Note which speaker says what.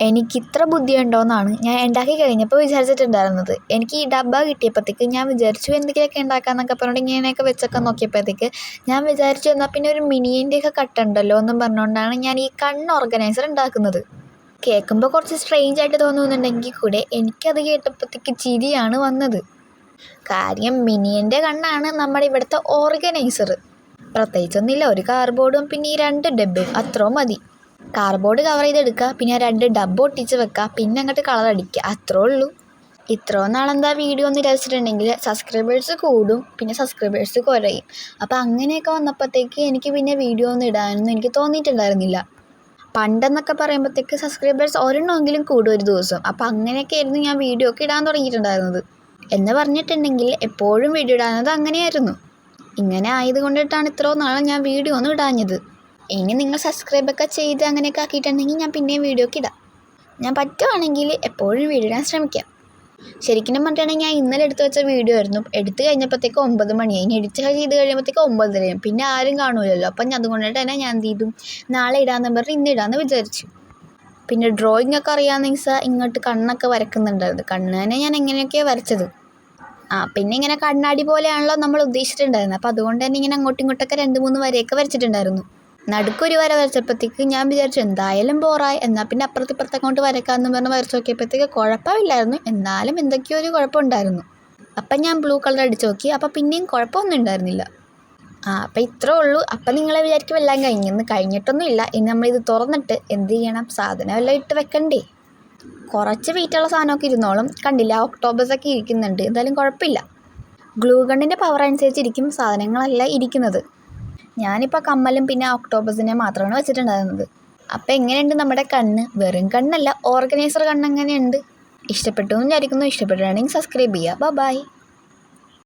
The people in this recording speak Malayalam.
Speaker 1: എനിക്കിത്ര ബുദ്ധിയുണ്ടോയെന്നാണ് ഞാൻ ഉണ്ടാക്കി കഴിഞ്ഞപ്പോൾ വിചാരിച്ചിട്ടുണ്ടായിരുന്നത്. എനിക്ക് ഈ ഡബ്ബ കിട്ടിയപ്പോഴത്തേക്ക് ഞാൻ വിചാരിച്ചു എന്തെങ്കിലുമൊക്കെ ഉണ്ടാക്കാമെന്നൊക്കെ പറഞ്ഞുകൊണ്ട് ഇങ്ങനെയൊക്കെ വെച്ചൊക്കെ നോക്കിയപ്പോഴത്തേക്ക് ഞാൻ വിചാരിച്ചു എന്നാൽ പിന്നെ ഒരു മിനിയന്റെയൊക്കെ കട്ടുണ്ടല്ലോ എന്നും പറഞ്ഞുകൊണ്ടാണ് ഞാൻ ഈ കണ്ണ് ഓർഗനൈസർ ഉണ്ടാക്കുന്നത്. കേൾക്കുമ്പോൾ കുറച്ച് സ്ട്രെയിഞ്ച് ആയിട്ട് തോന്നുന്നുണ്ടെങ്കിൽ കൂടെ എനിക്കത് കേട്ടപ്പോഴത്തേക്ക് ചിരിയാണ് വന്നത്. കാര്യം മിനിയന്റെ കണ്ണാണ് നമ്മുടെ ഇവിടുത്തെ ഓർഗനൈസർ. പ്രത്യേകിച്ചൊന്നുമില്ല ഒരു കാർബോർഡും പിന്നെ ഈ രണ്ട് ഡബ്ബയും അത്രയും മതി. കാർഡ്ബോർഡ് കവർ ചെയ്തെടുക്കുക പിന്നെ രണ്ട് ഡബ്ബ ഒട്ടിച്ച് വെക്കുക പിന്നെ അങ്ങോട്ട് കളർ അടിക്കുക അത്രേ ഉള്ളൂ. ഇത്രയും നാളെന്താ വീഡിയോ ഒന്ന് രസിച്ചിട്ടുണ്ടെങ്കിൽ സബ്സ്ക്രൈബേഴ്സ് കൂടും പിന്നെ സബ്സ്ക്രൈബേഴ്സ് കുറയും. അപ്പോൾ അങ്ങനെയൊക്കെ വന്നപ്പോഴത്തേക്ക് എനിക്ക് പിന്നെ വീഡിയോ ഒന്നും ഇടാനൊന്നും എനിക്ക് തോന്നിയിട്ടുണ്ടായിരുന്നില്ല. പണ്ടെന്നൊക്കെ പറയുമ്പോഴത്തേക്ക് സബ്സ്ക്രൈബേഴ്സ് ഒരെണ്ണമെങ്കിലും കൂടും ഒരു ദിവസം. അപ്പോൾ അങ്ങനെയൊക്കെ ആയിരുന്നു ഞാൻ വീഡിയോ ഒക്കെ ഇടാൻ തുടങ്ങിയിട്ടുണ്ടായിരുന്നത്. എന്ന് പറഞ്ഞിട്ടുണ്ടെങ്കിൽ എപ്പോഴും വീഡിയോ ഇടാനത് അങ്ങനെയായിരുന്നു. ഇങ്ങനെ ആയതുകൊണ്ടിട്ടാണ് ഇത്രയും നാളെ ഞാൻ വീഡിയോ ഒന്നും ഇടാഞ്ഞത്. ഇനി നിങ്ങൾ സബ്സ്ക്രൈബൊക്കെ ചെയ്ത് അങ്ങനെയൊക്കെ ആക്കിയിട്ടുണ്ടെങ്കിൽ ഞാൻ പിന്നെയും വീഡിയോ ഒക്കെ ഇടാം. ഞാൻ പറ്റുവാണെങ്കിൽ എപ്പോഴും വീഡിയോ ഇടാൻ ശ്രമിക്കാം. ശരിക്കും പറഞ്ഞിട്ടുണ്ടെങ്കിൽ ഞാൻ ഇന്നലെ എടുത്തു വെച്ച വീഡിയോ ആയിരുന്നു. എടുത്തു കഴിഞ്ഞപ്പോഴത്തേക്ക് ഒമ്പത് മണിയായി ഇനി എഡിറ്റ് ചെയ്ത് കഴിയുമ്പോഴത്തേക്ക് ഒമ്പതരയും പിന്നെ ആരും കാണൂലല്ലോ. അപ്പം ഞാൻ അതുകൊണ്ടിട്ട് തന്നെ ഞാൻ എന്ത് ചെയ്തു? നാളെ ഇടാമെന്ന് പറഞ്ഞ് ഇന്ന് ഇടാമെന്ന് വിചാരിച്ചു. പിന്നെ ഡ്രോയിങ് ഒക്കെ അറിയാമെന്ന് വെച്ചാൽ ഇങ്ങോട്ട് കണ്ണൊക്കെ വരക്കുന്നുണ്ടായിരുന്നു കണ്ണ് തന്നെ ഞാൻ എങ്ങനെയൊക്കെയാണ് വരച്ചത്? ആ പിന്നെ ഇങ്ങനെ കണ്ണാടി പോലെയാണല്ലോ നമ്മൾ ഉദ്ദേശിച്ചിട്ടുണ്ടായിരുന്നത്. അപ്പോൾ അതുകൊണ്ട് തന്നെ ഇങ്ങനെ അങ്ങോട്ടും ഇങ്ങോട്ടൊക്കെ രണ്ട് മൂന്ന് വരയൊക്കെ വരച്ചിട്ടുണ്ടായിരുന്നു. നടുക്കൊരു വര വരച്ചപ്പോഴത്തേക്ക് ഞാൻ വിചാരിച്ചു എന്തായാലും ബോറായി. എന്നാൽ പിന്നെ അപ്പുറത്ത് ഇപ്പുറത്ത് അങ്ങോട്ട് വരക്കാമെന്ന് പറഞ്ഞ് വരച്ച് നോക്കിയപ്പോഴത്തേക്ക് കുഴപ്പമില്ലായിരുന്നു. എന്നാലും എന്തൊക്കെയോ ഒരു കുഴപ്പമുണ്ടായിരുന്നു. അപ്പം ഞാൻ ബ്ലൂ കളർ അടിച്ച് നോക്കി. അപ്പം പിന്നെയും കുഴപ്പമൊന്നും ഉണ്ടായിരുന്നില്ല. ആ അപ്പം ഇത്രേ ഉള്ളൂ. അപ്പം നിങ്ങളെ വിചാരിക്കും എല്ലാം കഴിഞ്ഞെന്ന് കഴിഞ്ഞിട്ടൊന്നുമില്ല ഇനി നമ്മളിത് തുറന്നിട്ട് എന്ത് ചെയ്യണം? സാധനം എല്ലാം ഇട്ട് വെക്കണ്ടേ? കുറച്ച് വെയിറ്റുള്ള സാധനമൊക്കെ ഇരുന്നോളും. കണ്ടില്ല ഒക്കെ ഇരിക്കുന്നുണ്ട്. എന്തായാലും കുഴപ്പമില്ല. ഗ്ലൂ ഗണ്ണിന്റെ പവർ അനുസരിച്ചിരിക്കും സാധനങ്ങളെല്ലാം ഇരിക്കുന്നത്. ഞാനിപ്പോൾ കമ്മലും പിന്നെ ഒക്ടോബസിനെ മാത്രമാണ് വെച്ചിട്ടുണ്ടായിരുന്നത്. അപ്പോൾ എങ്ങനെയുണ്ട് നമ്മുടെ കണ്ണ്? വെറും കണ്ണല്ല ഓർഗനൈസർ കണ്ണ് എങ്ങനെയുണ്ട്? ഇഷ്ടപ്പെട്ടു എന്ന് വിചാരിക്കുന്നു. ഇഷ്ടപ്പെട്ടുകയാണെങ്കിൽ സബ്സ്ക്രൈബ് ചെയ്യുക. ബൈ.